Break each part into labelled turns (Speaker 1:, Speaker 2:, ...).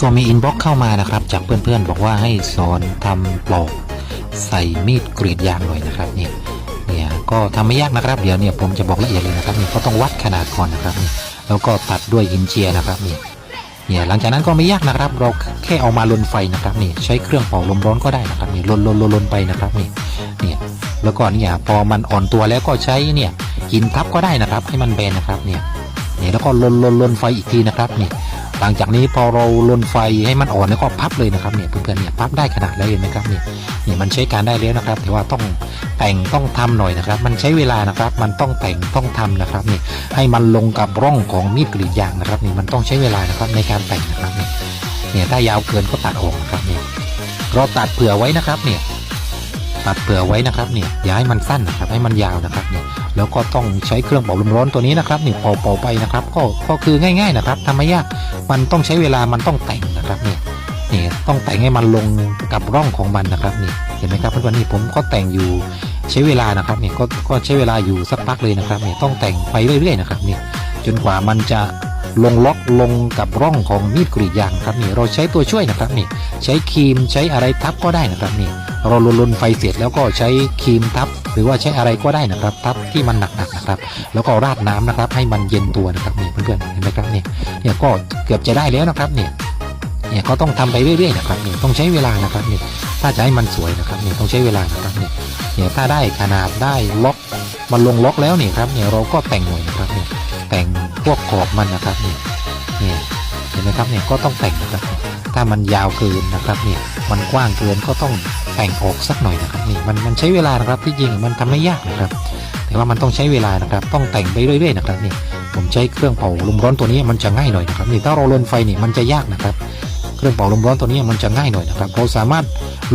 Speaker 1: ก็มีอินบ็อกเข้ามานะครับ จากเพื่อนๆ บอกว่าให้สอนทำปลอกใส่มีดกรีดยางหน่อยนะครับเนี่ยเนี่ยก็ทำไม่ยากนะครับ เดี๋ยวเนี่ยผมจะบอกละเอียดเลยนะครับเนี่ยก็ต้องวัดขนาดก่อนนะครับนี่แล้วก็ตัดด้วยหินเจียนะครับเนี่ยเนี่ยหลังจากนั้นก็ไม่ยากนะครับ เราแค่เอามาลนไฟนะครับนี่ใช้เครื่องเป่าลมร้อนก็ได้นะครับนี่ลนลนลนลนไปนะครับนี่เนี่ยแล้วก็เนี่ยพอมันอ่อนตัวแล้วก็ใช้เนี่ยหินทับก็ได้นะครับ ให้มันแบนนะครับเนี่ยเนี่ยแล้วก็ลนลนลนไฟอีกทีนะครับนี่ หลังจากนี้พอเราลนไฟให้มันอ่อนแล้วก็พับเลยนะครับเนี่ยเพื่อนๆเนี่ยพับได้ขนาดแล้วเห็นไหมครับเนี่ยเนี่ยมันใช้การได้แล้วนะครับ แต่ว่าต้องแต่งต้องทำหน่อยนะครับ มันใช้เวลานะครับ มันต้องแต่งต้องทำนะครับเนี่ยให้มันลงกับร่องของมีดกรีดยางนะครับนี่มันต้องใช้เวลานะครับในการแต่งนะครับเนี่ยเนี่ยถ้ายาวเกินก็ตัดออกนะครับเนี่ยเราตัดเผื่อไว้นะครับเนี่ย ตัดเผื่อไว้นะครับเนี่ยอย่าให้มันสั้นนะครับให้มันยาวนะครับเนี่ยแล้วก็ต้องใช้เครื่องเป่าลมร้อนตัวนี้นะครับเนี่เป่าเป่าไปนะครับ ก็ก็คือง่ายๆนะครับทำไม่ยากมันต้องใช้เวลามันต้องแต่งนะครับเนี่ยนี่ต้องแต่งให้มันลงกับร่องของมันนะครับนี่เห็นไหมครับเพื่อนๆนี่ผมก็แต่งอยู่ใช้เวลานะครับเนี่ยก็ก็ใช้เวลาอยู่สักพักเลยนะครับเนี่ยต้องแต่งไปเรื่อยๆนะครับเนี่ยจนกว่ามันจะ ลงล็อกลงกับร่องของมีดกรีดยางครับนี่เราใช้ตัวช่วยนะครับนี่ใช้ครีมใช้อะไรทับก็ได้นะครับนี่เราลนลนไฟเสร็จแล้วก็ใช้ครีมทับ หรือว่าใช้อะไรก็ได้นะครับ ทับที่มันหนักๆนะครับ แล้วก็ราดน้ำนะครับ ให้มันเย็นตัวนะครับนี่เพื่อนๆเห็นไหมครับนี่เนี่ยก็เกือบจะได้แล้วนะครับเนี่ยเนี่ยก็ต้องทำไปเรื่อยๆนะครับนี่ต้องใช้เวลานะครับนี่ถ้าจะให้มันสวยนะครับนี่ต้องใช้เวลานะครับนี่เนี่ยถ้าได้ขนาดได้ล็อกมันลงล็อกแล้วเนี่ยครับเนี่ยเราก็แต่งหน่อยนะครับเนี่ย แต่งพวกขอบมันนะครับเนี่ยเนี่ยเห็นไหมครับเนี่ยก็ต้องแต่งนะครับ ถ้ามันยาวเกินนะครับเนี่ยมันกว้างเกินก็ต้องแต่งออกสักหน่อยนะครับนี่มันมันใช้เวลานะครับที่จริงมันทำไม่ยากนะครับ แต่ว่ามันต้องใช้เวลานะครับ ต้องแต่งไปเรื่อยๆนะครับนี่ผมใช้เครื่องเป่าลมร้อนตัวนี้มันจะง่ายหน่อยนะครับนี่ถ้าเราลนไฟนี่มันจะยากนะครับ เครื่องเป่าลมร้อนตัวนี้มันจะง่ายหน่อยนะครับ เราสามารถ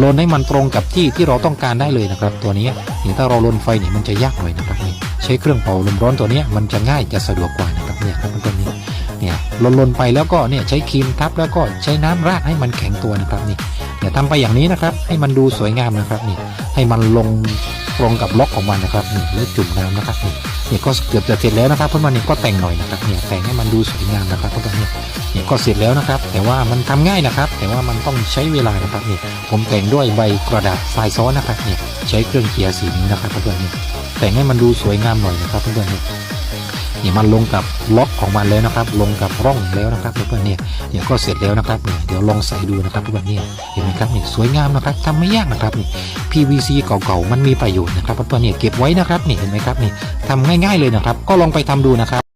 Speaker 1: ลนให้มันตรงกับที่ที่เราต้องการได้เลยนะครับ ตัวนี้นี่ถ้าเราลนไฟนี่มันจะยากหน่อยนะครับนี่ ใช้เครื่องเป่าลมร้อนตัวนี้มันจะง่ายจะสะดวกกว่านะครับเนี่ยครับตัวนี้เนี่ยลนลนไปแล้วก็เนี่ยใช้ครีมทับแล้วก็ใช้น้ำราดให้มันแข็งตัวนะครับนี่เนี่ยทำไปอย่างนี้นะครับ ให้มันดูสวยงามนะครับนี่ให้มันลงตรงกับล็อกของมันนะครับนี่แล้วจุ่มน้ำนะครับนี่เนี่ยก็เกือบจะเสร็จแล้วนะครับเพื่อนๆเนี่ก็แต่งหน่อยนะครับเนี่ยแต่งให้มันดูสวยงามนะครับเพื่อนๆนี่ยเนี่ย ก็เสร็จแล้วนะครับ แต่ว่ามันทำง่ายนะครับ แต่ว่ามันต้องใช้เวลานะครับเนี่ยผมแต่งด้วยใบกระดาษทรายซ้อนนะครับเนี่ยใช้เครื่องเกียสีนี้นะครับเพื่อนๆนี่แต่งให้มันดูสวยงามหน่อยนะครับเพื่อนๆเนี่ยเนี่มันลงกับล็อกของมันแล้วนะครับ ลงกับร่องแล้วนะครับเพื่อนๆเนี่ยเนี่ยวก็เสร็จแล้วนะครับเนี่ยเดี๋ยวลองใส่ดูนะครับเพื่อนๆเนี่ยเห็นไหมครับเนี่ยสวยงามนะครับทำไม่ยากนะครับนี่ PVC เก่าๆมันมีประโยชน์นะครับเพื่อนๆเนี่ยเก็บไว้นะครับนี่เห็นไหมครับนี่ทำง่ายๆเลยนะครับ ก็ลองไปทำดูนะครับ